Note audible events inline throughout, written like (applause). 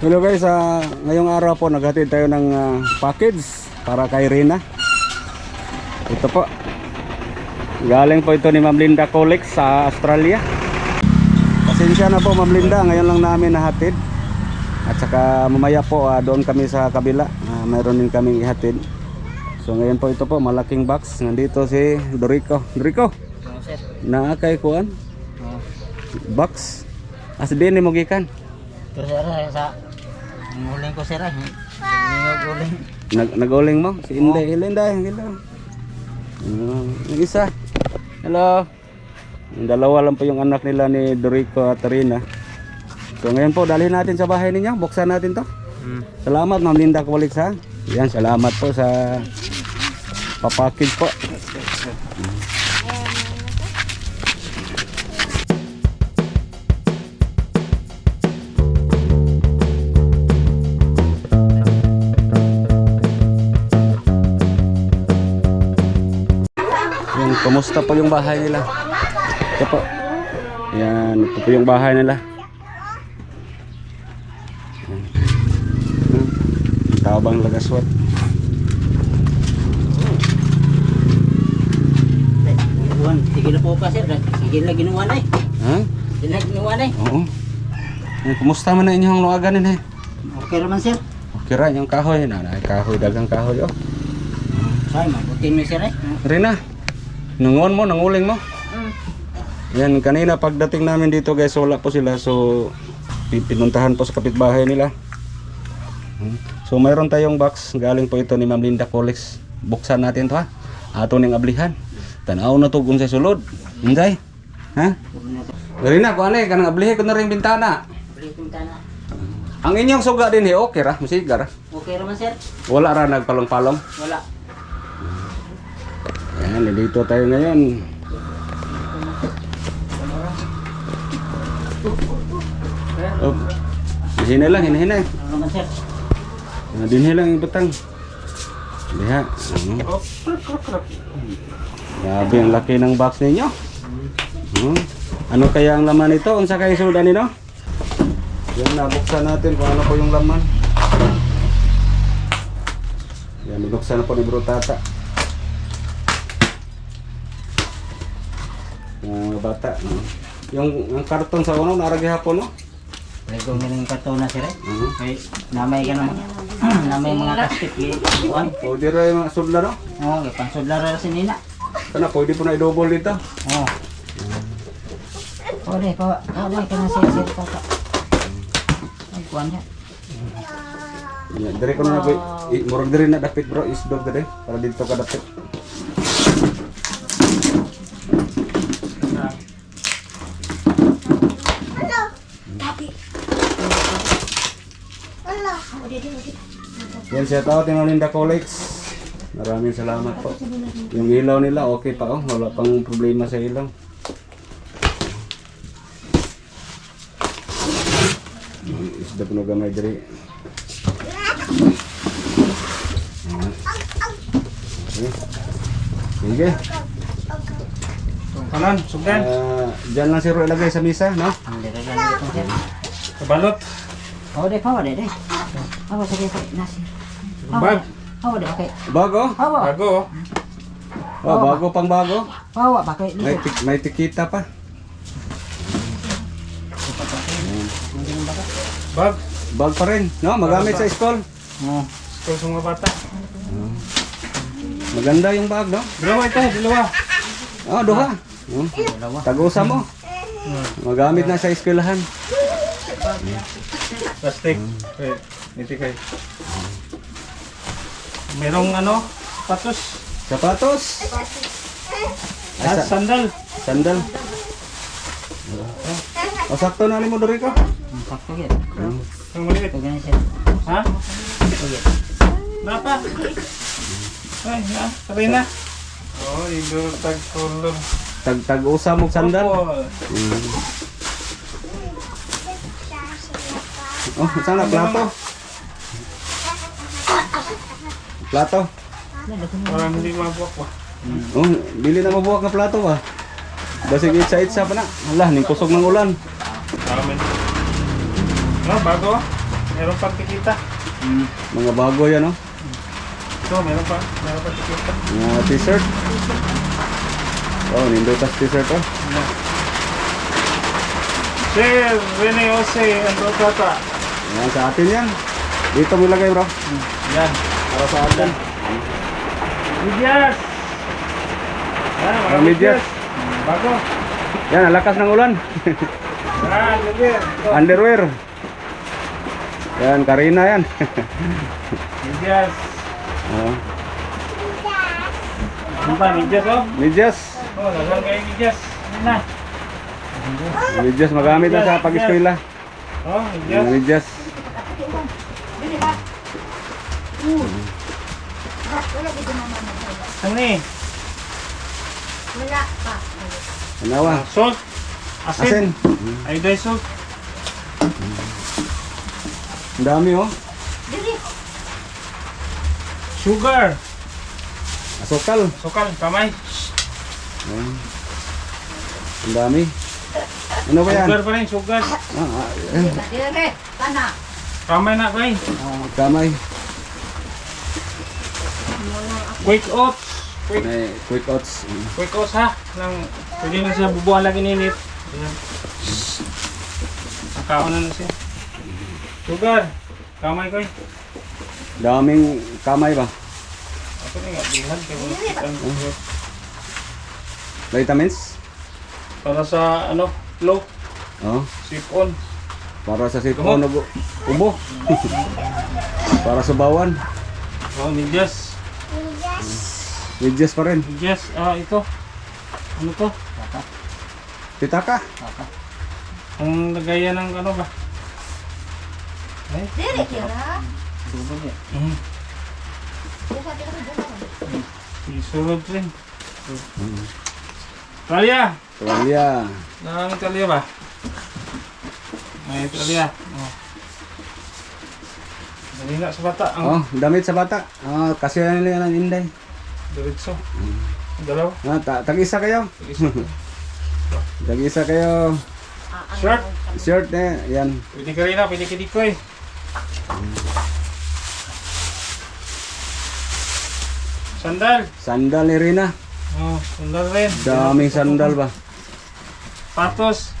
Hello guys, ah, ngayong araw po naghatid tayo ng ah, package para kay Rina. Ito po. Galing po ito ni Ma'am Linda Colex sa Australia. Pasensya na po Ma'am Linda, ngayon lang namin nahatid. At saka mamaya po ah, doon kami sa kabila. Ah, mayroon din kaming ihatid. So ngayon po ito po, malaking box. Nandito si Dorico. Dorico, naa kay kuan? Box. As din ni sir, eh, sa ang huling ko sir. Ang huling. Nag naguling mo? Si Inday. Hello Inday. Hello. Uh, yung isa. Hello. Yung dalawa lang po yung anak nila ni Dorico at Rina. So ngayon po, dalhin natin sa bahay ninyo. Buksan natin to. Hmm. Salamat Ma'am Linda Kuwalik sa. Yan, salamat po sa papakid po. Yan, kumusta po yung bahay nila? Ito po. Yan, ito po yung bahay nila. Tabang lagaswat. Sige na po pa sir. Sige na ginawa na eh. Ha? Sige na ginawa na eh. Oo. Kumusta man na inyong luwagan eh? Okay naman sir. Okay ra, yung kahoy. Nanay, kahoy, dagang kahoy. Oh. Say, mabutin mo sir eh. Rina, nangon mo, nanguling mo. Hmm. Yan, kanina pagdating namin dito guys, wala po sila. So, pi- pinuntahan po sa kapitbahay nila. Hmm. So, mayroon tayong box. Galing po ito ni Ma'am Linda Colex. Buksan natin to ha. Ato ning ablihan. Tanaw na to kung sa sulod. Hinday. Ha? Rina, kung ano eh, kanang ablihe ko na rin bintana. Balik yung tana. Ang inyong suga din eh, okay ra, musiga ra. Okay naman sir. Wala ra nagpalong-palong. Wala. Yan, dito tayo ngayon. Oh, hinahinay lang, naman sir? Ah, dinhi lang yung butang. Diha. Ano? Grabe ang laki ng box ninyo. Hmm. Ano kaya ang laman nito? Unsa kay sudan nino? Yan, nabuksan natin kung ano po yung laman. Yan, binuksan na po ni Bro Tata. Yung mga bata. No? Yung, yung karton sa uno, naragi hapon, no? Balik ko ng karton na sir eh. Mhm. Kay namay ka naman. (clears throat) namay mga kastit. Kuhan. O, di rin yung mga sudla, no? Oo, kay pansudlar na si Nina. Kana, pwede po na i-double dito. Oo. Oh, deh, bawa. Oh, deh, kena sir-sir kakak. Ay, kuhan niya. Ya, dari ko na na murag diri na dapit bro, isdog diri para dito ka dapit. Yan siya tao, Tinolinda Colex. Maraming salamat po. Yung ilaw nila, okay pa oh. Wala pang problema sa ilaw. Isda po na gamay diri. Okay. Sige. Kanan, sugdan. Ah, Diyan lang si Roy ilagay sa misa, no? Ang dere ka na sir. Kabalot. Oh, deh, bawa deh, deh. Sige sa nasi. Bag. Bawa deh, pakai. Bago? Bawa. Bago. oh. Oh, bago pang bago. Bawa pakai May, dito. tik- may tikita pa. Bag. Bag pa rin, no? Magamit sa school. Oh. School sa mga bata. Maganda yung bag, no? Dalawa ito, dalawa. Oh, duha. Hmm. Dalawa. Tagusa mo. Magamit na sa eskwelahan. Plastic. Eh, iti kay. Merong ano, patos. Sapatos. Ay, At sa- sandal. sandal. O, sakto na ni mo, Dorico. Ang sakto gitu. Ang maliit. Ito ganun. Ha? Ito gitu. Napa? Ay, na. Sabay na. Oh, ido tag color. Tag tag-usa mo sandal. Opo. Hmm. Oh, sana plato. Plato. Parang hindi mabuak pa. Oh, dili na mabuwak nga plato ba? Basig itsa-itsa pa na. Hala, ning kusog ng ulan. Amen. Ah, bago. meron pang tikita. Mga bago yan, oh. Ito, meron pa. Meron pang tikita. Mga t-shirt. Oh, nindutas t-shirt, oh. Ano? Sir, Rene Jose, Andro Tata. Yan, sa atin yan. Dito mo ilagay, bro. Yan. Para sa atin. Midyas! Yan, mga. Hmm, Bago. Yan, ang lakas ng ulan. Yan. (laughs) Underwear. Yan, Karina yan. (laughs) Midyas. oh. Ano pa, midyas oh? Oh, nasan kayo midyas? Na? Medyas magamit na sa pag-eskwela. Oh, midyas. Mga medyas. Ano eh? Wala pa. Anawa. Salt. Asin. Asin. Iodized salt. Ang dami, oh. Dili. Sugar. Asukal. Sukal. Kamay. Yan. Ang dami. Ano ba yan? Sugar pa rin. Sugar. Ah, ah, yan. Dili. Kana. Kamay na kay. Ah, kamay. Quick oats. Quick, May quick oats. Mm. quick oats ha. Nang, pwede na siya bubuhan lagi ninit. Ayan. Nakaon na na siya. Sugar. Kamay ko eh. Daming kamay ba? Ako na nga. Bihan. Kaya wala kitang sugar. Vitamins? Para sa ano, flow, Oh. sip on. Para sa sipon ubo. Ubo. (laughs) Para sa bawan. Oh, medyas. Medyas pa rin. Medyas, ah, ito. Ano to? Pitaka. Ang lagayan ng ano ba? Ay, Dili kira. mm, Buka dili buka. isurod rin. Talia! Tuwalya. Nang Talia ba? May Talia. Oh. Dali na sa bata. Ang Oh, damit sa bata. Ah, kasi ano nila ng inday. Diretso. Dalaw. Ah, ta tag-isa kayo. Tag-isa (laughs) kayo. Shirt. Shirt eh, yan. Pwede ka rin na, pwede ka dikoy. Sandal. Sandal ni Rina. Oh, sandal rin. Daming sandal ba? Patos.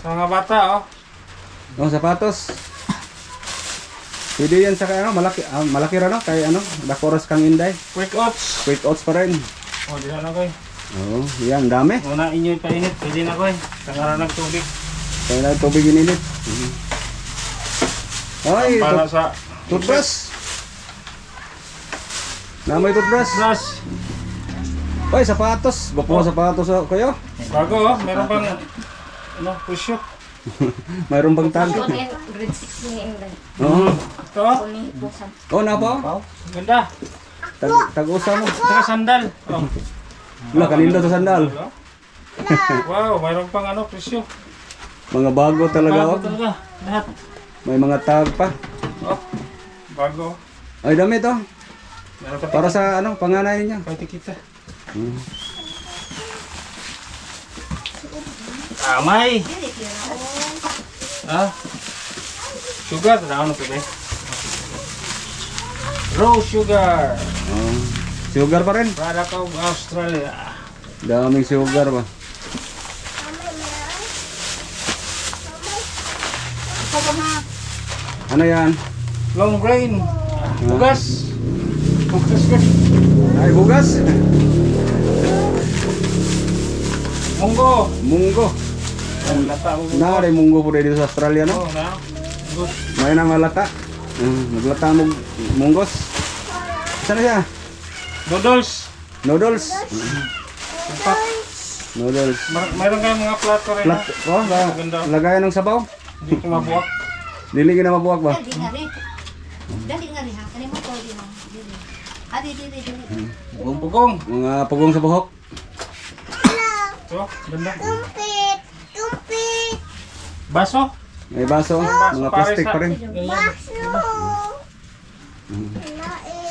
Sa mga bata, oh. Oh, sapatos. Pwede yan sa ano, malaki, ah, malaki rin no? Kay ano, dakoras kang inday. Quick oats. Quick oats pa rin. Oh, di na na koy. Oo, yan, dami. Muna inyo ipainit. Pwede na koy. Tangara ng tubig. Kaya na tubig ininit. Mhm. Ay, Para tut sa toothbrush. Na may toothbrush. brush. Ay, sapatos. Gupo sapatos oh, kayo. Bago, oh. Meron pang ano, pusyo. (laughs) Mayroon bang tag. Grade 6 ni England. Oo. Ito, oh. Kunin busan. Oh, na po. Ganda. Tag tag-usa mo. Saka sandal. Oh. Wala, kanino sa sandal. Wow, mayroon pang ano, presyo. Mga bago talaga Bago oh. talaga. Lahat. May mga tag pa. Oh. Bago. Ay. Meron pa Para sa ano, panganay niya. Pwede kita. Hmm. Kira. Ah. Sugar, tanda ano pwede? Rose sugar. Oh. Sugar pa rin. Product of Australia. Daming sugar ba. Na. Ano yan? Long grain. Bugas. Bugas ko. Ay, bugas. Munggo. Munggo. Ang lata mo bugas. Nari munggo po dito sa Australia no. Oh, na. May nang malata. Uh, maglata mo munggos. Saan na siya? Noodles. Noodles. Tumpak. Noodles. Mar- mayroon kayong mga plato rin. Plat, oh, la, lagayan ng sabaw. Hindi ko mabuhat. Dili na mabuwag ba? Dali nga rin. Dali nga rin ha. Kani mo ko din. Dili. Ah, dili, dili, dili. Bugong. Mga pugong sa buhok. So, ganda. Tumpit! Baso. May baso. Mga plastic pa rin. Ganyan.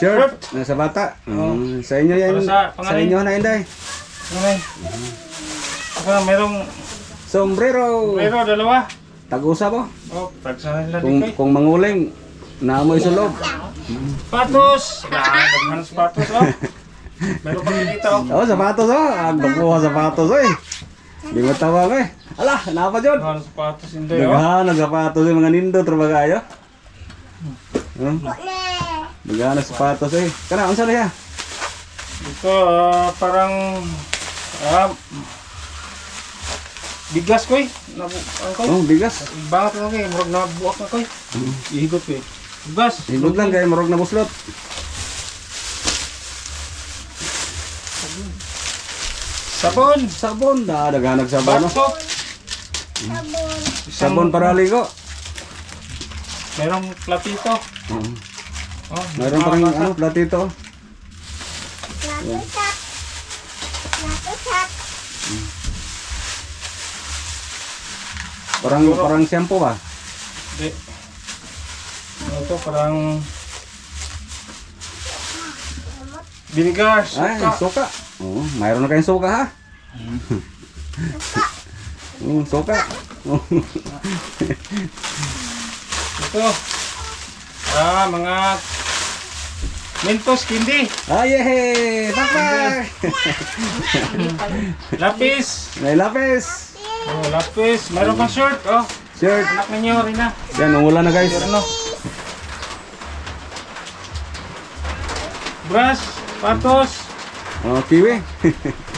Shirt. Nasa bata. Mm, sa inyo yan. Para sa Sa inyo na inday. Ano Saka merong Sombrero. pero dalawa. Tag-usa po. Oh, lang din Kung, kay. kung manguling, Naamoy sa loob. Patos! Ah, naghahanap sa patos, oh. Meron kami dito, oh. Oh, sapatos oh. Ang kukuha sapatos oh eh. Di mo tawag eh. Ala, napa dyan? Naghahanap sa patos, hindi. Daghan ang sapatos eh, mga nindo trabagayo. Hmm? Daghan ang sapatos eh. Kana, unsa na? Ito, ah, parang... Ah, bigas ko eh. Nabu ang ko. Oh, bigas. Ibangat lang eh. Murag nabuak na ko eh. Ihigot ko eh. Bigas. Higod lang kay marog na buslot. Sabon. Sabon, da daghan ang sabon. Bath soap. Sabon para ligo. Merong platito. Oh. Oh, Mayroon pa rin ano, platito. oh. Parang parang shampoo ba? Hindi. Ano to, parang... Vinegar, Ay, suka. suka. Oh, mayroon na kayong suka ha? Mm, suka. Oh. Ito. Ah, mga... Mentos candy. ah, yehey! Pakpak! Lapis. May lapis. Oh, lapis. Mayroon kang shirt. Oh, Shirt. anak ninyo, Rina. Yan, umulan na guys. Ano? Brush. Patos. Oh, kiwi.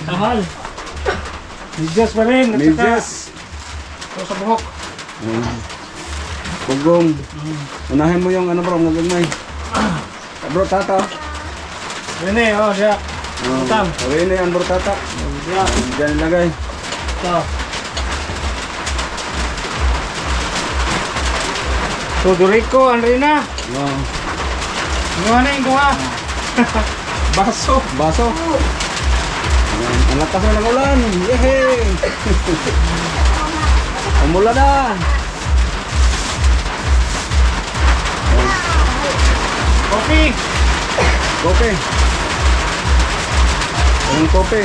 Tahal. Medyas pa rin. at saka Medyas. Ito sa buhok. Pugong. Unahin mo yung ano bro, nagagmay. Bro, tata. Rene, oh, siya. Oh, Utam. Rini, ang bro, tata. Siya. Diyan ilagay. Ito. Tudorico, ang Rina. Oh, Ano na yung gawa? Baso. (laughs) baso. Ang lakas na ng ulan. Yehey! (laughs) Umulan na. Coffee. Kope. Ang kope.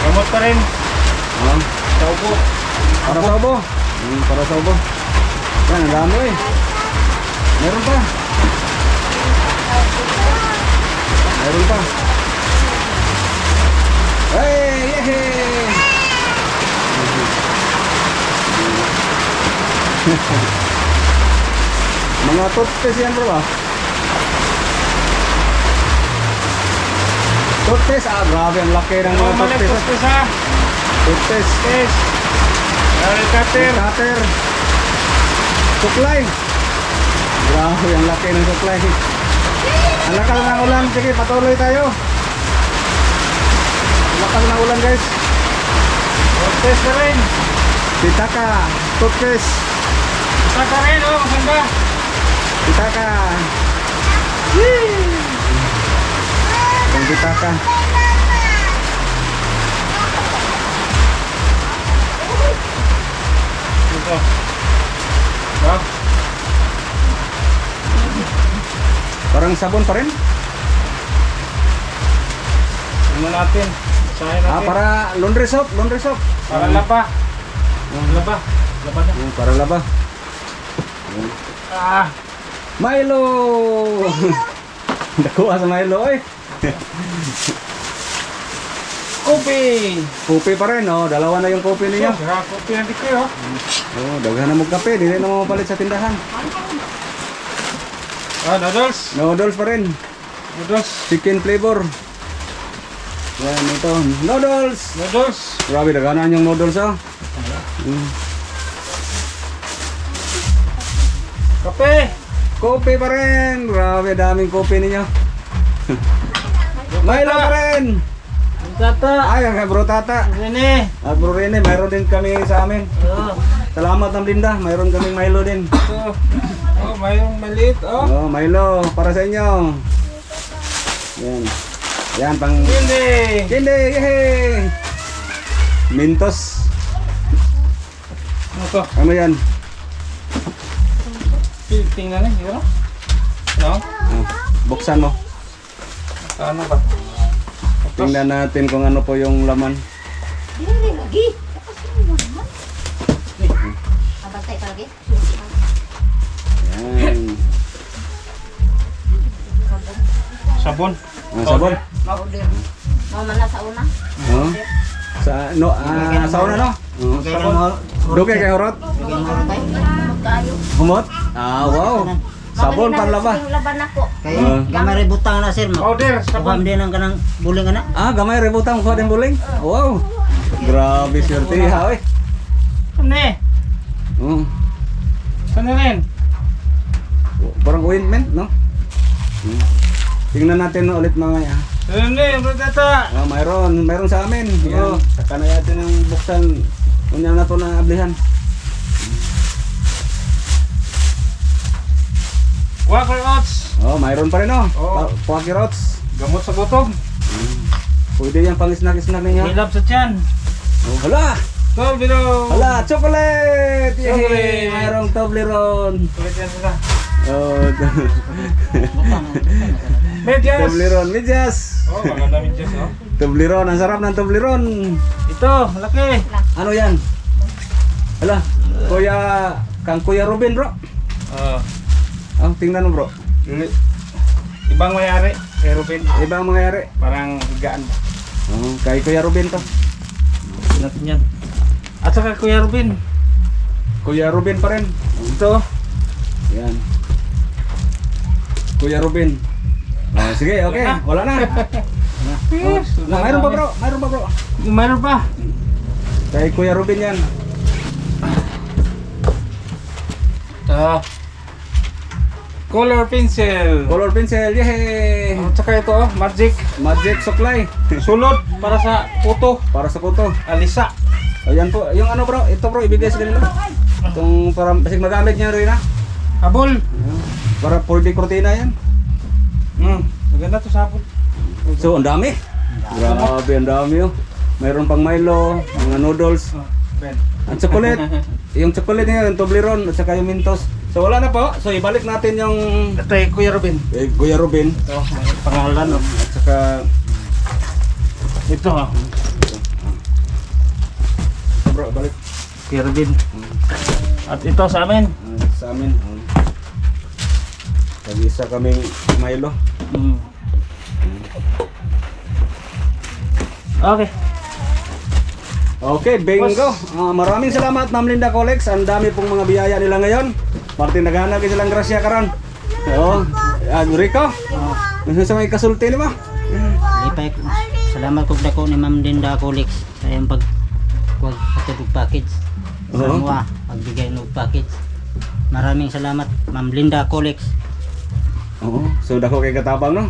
Gamot pa rin. Taubo. para sa ubo. Mm, para sa ubo. Yan, ang dami eh. Meron pa. Meron pa. Hey, yehey! (laughs) Mga toothpaste yan bro ah. Toothpaste ah, grabe ang laki ng mga toothpaste. Kuskus ha. Toothpaste. Yes. Nail cutter. Cutter. Suklay. Grabe, ang laki ng suklay. Ang lakas ng ulan. Sige, patuloy tayo. Ang lakas ng ulan, guys. Toothpaste na rin. Pitaka. Toothpaste. Saka rin, oh. Maganda. Pitaka. Ang pitaka. Ito. Ha? Parang sabon pa rin. Ano natin? Sahin natin. Ah, para laundry soap. Laundry soap. Para laba. Laba. Laba na. Mm, para laba. Ah. Milo! (laughs) Nakuha sa Milo eh. (laughs) Kopi. Kopi pa rin, oh. Dalawa na yung kopi niya. Sira, kopi na di kayo. Oh, daghan na mo kape, dili na mo mapalit sa tindahan. Ah, noodles. Noodles pa rin, Noodles. chicken flavor. Yan ito, noodles. Noodles. Grabe daghanan yung noodles oh. Mm. Kape. Kopi pa rin. Grabe daming kopi ninyo. (laughs) Milo pa rin. Tata. Ay, ang bro tata. Rene. At bro Rene, mayroon din kami sa amin. Oh. Salamat ng Linda, mayroon kaming Milo din. Ito. Oh, mayroong maliit. Oh. Oh, Milo, para sa inyo. Yan. Yan, pang... Hindi. Kinde, yehey! Mintos. Ano to? Ano yan? Tingnan eh. Siguro. No? Oh. buksan mo. Ano ba? Tingnan natin kung ano po yung laman. Dili lagi. Tapos mo naman. Abantay pa lagi. Yan. Sabon. Ah, sabon. Order. Mama na sa una. Oh. Sa no, ah, sa una no. Oh. Dugay kay horot. Humot. Ah, wow. Sabon panlaba. Yung laban ako. Kaya Ah. gamay butang na sir mo. Order. Sabon. din ang kanang buling ana. Ah, gamay rebutang ko din buling. Wow. Grabe swerte ha, eh? Oh. Ano rin? Parang ointment, no? Hmm. Tingnan natin no, ulit mamaya. Ano eh? Bro tata. Ah, mayroon, mayroon sa amin. Yan. Saka na natin ang buksan. Kunya na to na ablihan. Quaker Oats. Oh, mayroon pa rin oh. Oo. Pa- Quacky Rots. Gamot sa gutom. Pwede yan pang snack-snack ninyo. Hilap sa tiyan. Oh, hala! Biro. Hala, chocolate! Yay! Chocolate. Mayroong Toblerone. Kulit yan sila. Oh. (laughs) Medyas. Toblerone. Medyas. Oh, maganda medyas oh. (laughs) Toblerone. Ang sarap ng Toblerone. Ito, laki. Ano yan? Hala, Kuya, kang Kuya Ruben bro. Oh. Oh, tingnan mo bro. Ibang mayari. Kay Ruben. Iba ang mangyayari. Parang higaan ba? Oh, kay Kuya Ruben to. natin yan. At saka Kuya Ruben. Kuya Ruben pa rin. Ito. Yan. Kuya Ruben. Oh, sige, okay. Wala na. (laughs) Oh, na, mayroon pa bro, mayroon pa bro. Mayroon pa. Kay Kuya Ruben yan. Ah. Color pencil. Color pencil, yehey! At saka ito oh, magic. Magic supply. (laughs) Sulod para sa puto. Para sa kuto. Alisa. Ayan po, yung ano bro, ito bro, ibigay sa kanila. Itong para basig magamit niya rin ha. Habol. Ayan. Para pwede kurtina yan. Hmm. Maganda to sa habol. So, ang dami. Grabe, ang dami oh. Mayroon pang Milo, mga noodles, Oh, Ben. ang chocolate. (laughs) yung chocolate niya, yung Toblerone, at saka yung Mentos. So, wala na po. So, ibalik natin yung Ito eh, Kuya Ruben. eh, Kuya Ruben. Ito, may pangalan oh. At saka, Ito oh. bro, balik. Kuya Ruben. At ito sa amin. Ah, sa amin. Oh. Tag-isa kaming Milo. Hmm. Okay. Okay, bingo. Ah, maraming salamat Ma'am Linda Colex. Ang dami pong mga biyaya nila ngayon. Martin naghanap silang grasya karon. Oo. Ah, Rico. Ano sa may kasulti ni mo? Lipay ko. Salamat kog dako ni Ma'am Linda Colix sa iyang pag kuwag patulog package. Sa Oo. mga pagbigay ng package. Maraming salamat Ma'am Linda Colix. Oo. So dako kay katabang no.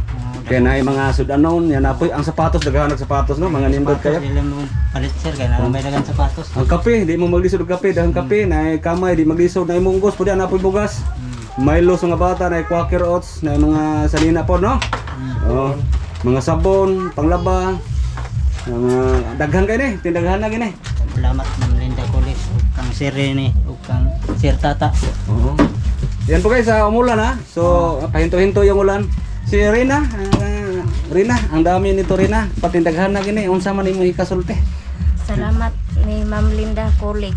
Kaya na mga sudanon, yan na po. Ang sapatos, daghanan ng sapatos no, mga nindot kayo. Sila mo palit sir kaya nalang may dagan sapatos. Ang kape, di mo maglisod og kape, daghang kape, na kamay, di maglisod na imunggos, pwede na po bugas. Milo sa mga bata, na quaker oats, na mga salina po, no? Oh, mga sabon, panglaba, mga daghan kayo ni, tindaghan na gini. Salamat Ma'am Linda Colix ug kang Sir Rene ug kang Sir Tata. Oo. Yan po guys, sa umulan ha. So, pahinto-hinto yung ulan. Si Rina, ah, Rina, ang dami nito Rina. Patindaghan na gini, unsa man imo ikasulti. Salamat ni Ma'am Linda Colix.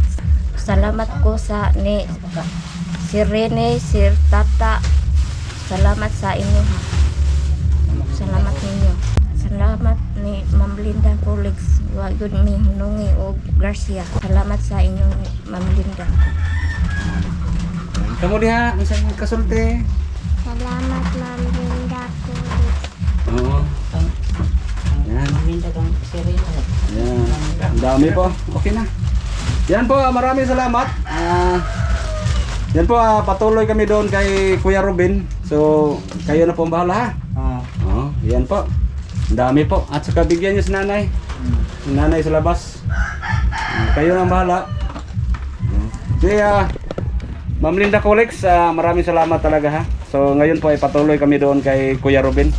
Salamat ko sa ni si Rene, Sir Tata. Salamat sa inyo. ha. Salamat ninyo. Salamat ni Ma'am Linda Colix. Wa yun mi hunungi o Garcia. Salamat sa inyo Ma'am Linda. Kamu diha, unsa imo ikasulti? Salamat Ma'am. Oo. Yan. Yan. Ang dami po. Okay na. Yan po, ah, maraming salamat. Ah, yan po, ah, patuloy kami doon kay Kuya Robin. So, kayo na po ang bahala ha. Oh. Oo, yan po. Ang dami po. At saka bigyan niyo si nanay. Si nanay sa labas. Ah, kayo na ang bahala. Sige, ah, Ma'am Linda Colex, ah, maraming salamat talaga ha. So, ngayon po ay patuloy kami doon kay Kuya Robin.